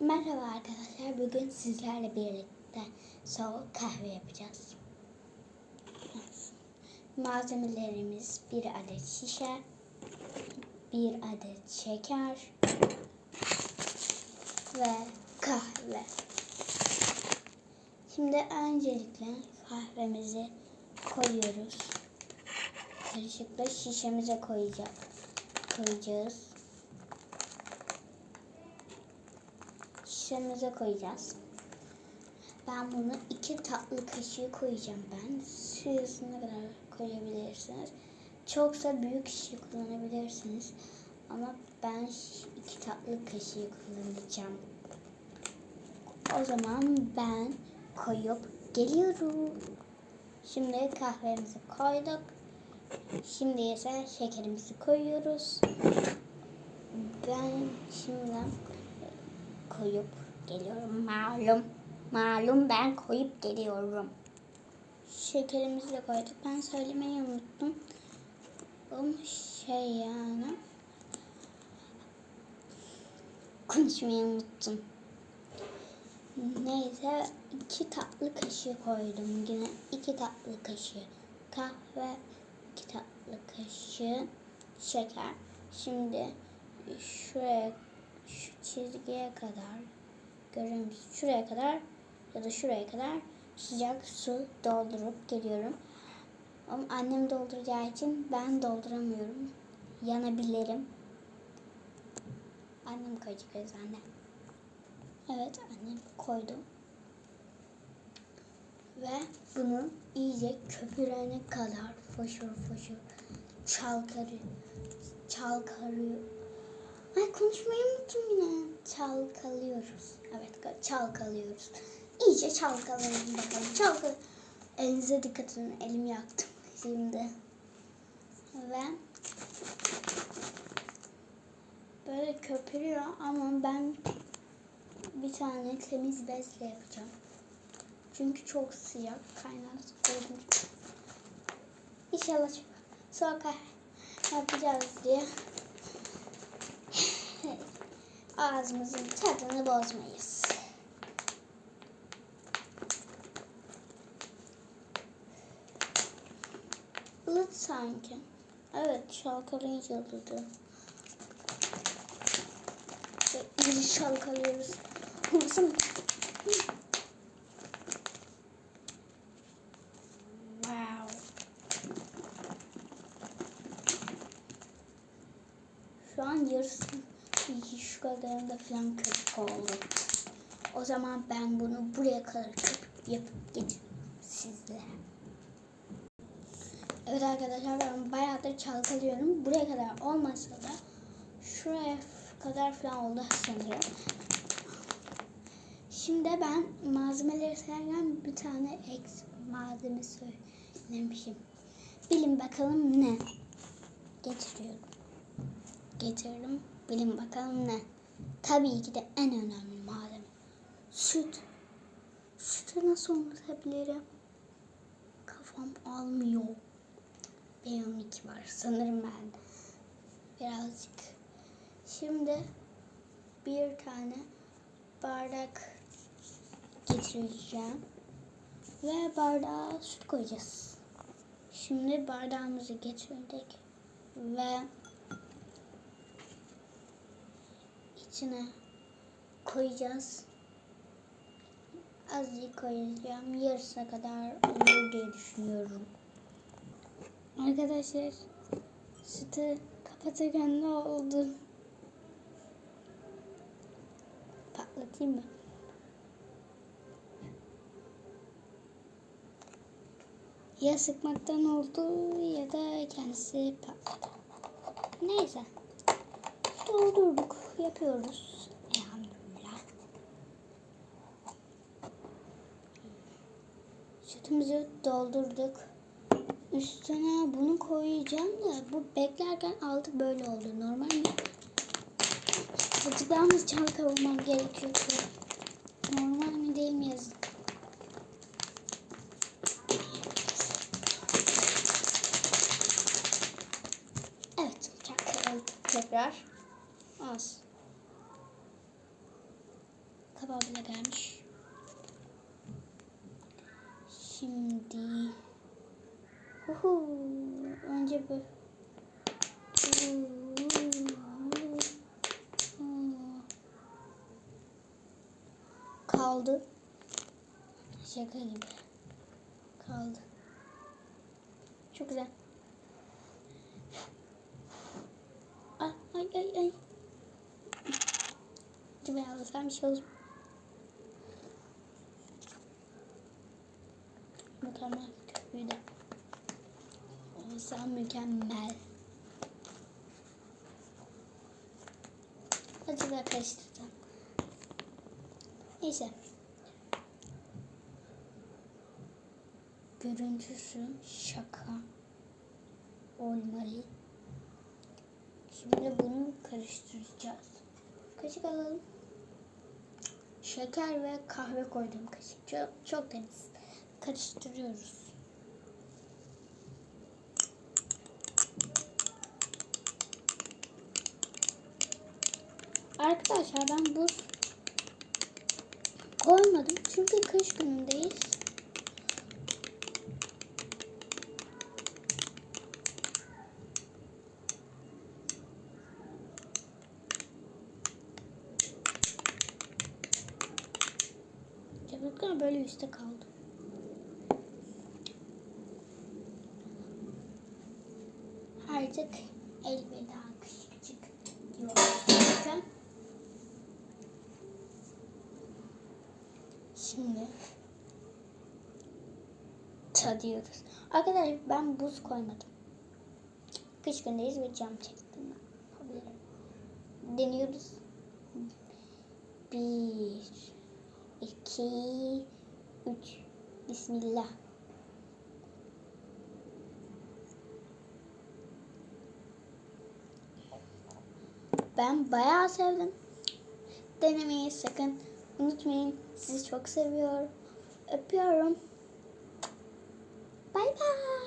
Merhaba arkadaşlar. Bugün sizlerle birlikte soğuk kahve yapacağız. Malzemelerimiz bir adet şişe, bir adet şeker ve kahve. Şimdi öncelikle kahvemizi koyuyoruz. Karışıkla şişemize koyacak, koyacağız. Şişemize koyacağız. Ben bunu iki tatlı kaşığı koyacağım ben. Siz ne kadar koyabilirsiniz. Çoksa büyük şişe kullanabilirsiniz. Ama ben iki tatlı kaşığı kullanacağım. O zaman ben koyup geliyorum. Şimdi kahvemizi koyduk. Şimdi ise şekerimizi koyuyoruz. Ben şimdi koyup geliyorum malum. Malum ben koyup geliyorum. Şekerimizi de koyduk. Ben söylemeyi unuttum. Bu şey yani. Konuşmayı unuttum. Neyse iki tatlı kaşığı koydum. Yine iki tatlı kaşığı kahve, iki tatlı kaşığı şeker. Şimdi şuraya şu çizgiye kadar görüyor musunuz? Şuraya kadar ya da şuraya kadar sıcak su doldurup geliyorum. Ama annem dolduracağı için ben dolduramıyorum. Yanabilirim. Annem koyacak anne. Evet annem koydu. Ve bunu iyice köpürene kadar foşur foşur çalkarıyor. Çalkarıyor Ay konuşmayı unuttum yine. Çalkalıyoruz. Evet çalkalıyoruz. İyice çalkalayalım bakalım. Çalkal. Elinize dikkat edin. Elimi yaktım şimdi. Ve böyle köpürüyor ama ben bir tane temiz bezle yapacağım. Çünkü çok sıcak kaynar İnşallah çok soğuk yapacağız diye ağzımızın tadını bozmayız. Ilıt sanki. Evet şalkalayınca ılıdı. İyice şalkalıyoruz. Wow. Şu an yarısı şu kadarında falan köpük oldu. O zaman ben bunu buraya kadar köpük yapıp getiririm sizlere. Evet arkadaşlar ben bayağıdır çalkalıyorum. Buraya kadar olmasa da şuraya kadar falan oldu sanırım. Şimdi ben malzemeleri sayarken bir tane eksik malzeme söylemişim. Bilin bakalım ne? Getiriyorum. Getirdim. Bilin bakalım ne? Tabii ki de en önemli malzeme. Süt. Sütü nasıl unutabilirim? Kafam almıyor. B12 var sanırım ben. Birazcık. Şimdi bir tane bardak getireceğim. Ve bardağa süt koyacağız. Şimdi bardağımızı getirdik. Ve içine koyacağız. Azıcık koyacağım. Yarısına kadar olur diye düşünüyorum. Arkadaşlar sütü kapatırken ne oldu? Patlatayım mı? Ya sıkmaktan oldu ya da kendisi patladı. Neyse doldurduk. Yapıyoruz. Elhamdülillah. Sütümüzü doldurduk. Üstüne bunu koyacağım da bu beklerken altı böyle oldu. Normal mi? Çocuklarımız çalkalamam gerekiyor. Normal mi değil mi yazın. Evet, çalkaladık tekrar az. tabağı bile gelmiş. Şimdi Uhu, önce bu kaldı. Şaka gibi. Kaldı. Çok güzel. Ay ay ay ay. Yazsam bir şey olur. Mükemmel. De. Olsa mükemmel. Acaba karıştıracağım. Neyse. Görüntüsü şaka olmalı. Şimdi bunu karıştıracağız. Kaşık alalım. Şeker ve kahve koydum kaşık. Çok, çok temiz. Karıştırıyoruz. Arkadaşlar ben buz koymadım çünkü kış günündeyiz. Çabuklar böyle üstte kaldı. Artık elveda küçük diyoruz zaten. Şimdi tadıyoruz. Arkadaşlar ben buz koymadım. Kış gündeyiz ve cam çektim. Deniyoruz. Bir, iki, üç. Bismillah. Ben bayağı sevdim. Denemeyi sakın unutmayın. Sizi çok seviyorum. Öpüyorum. Bay bay.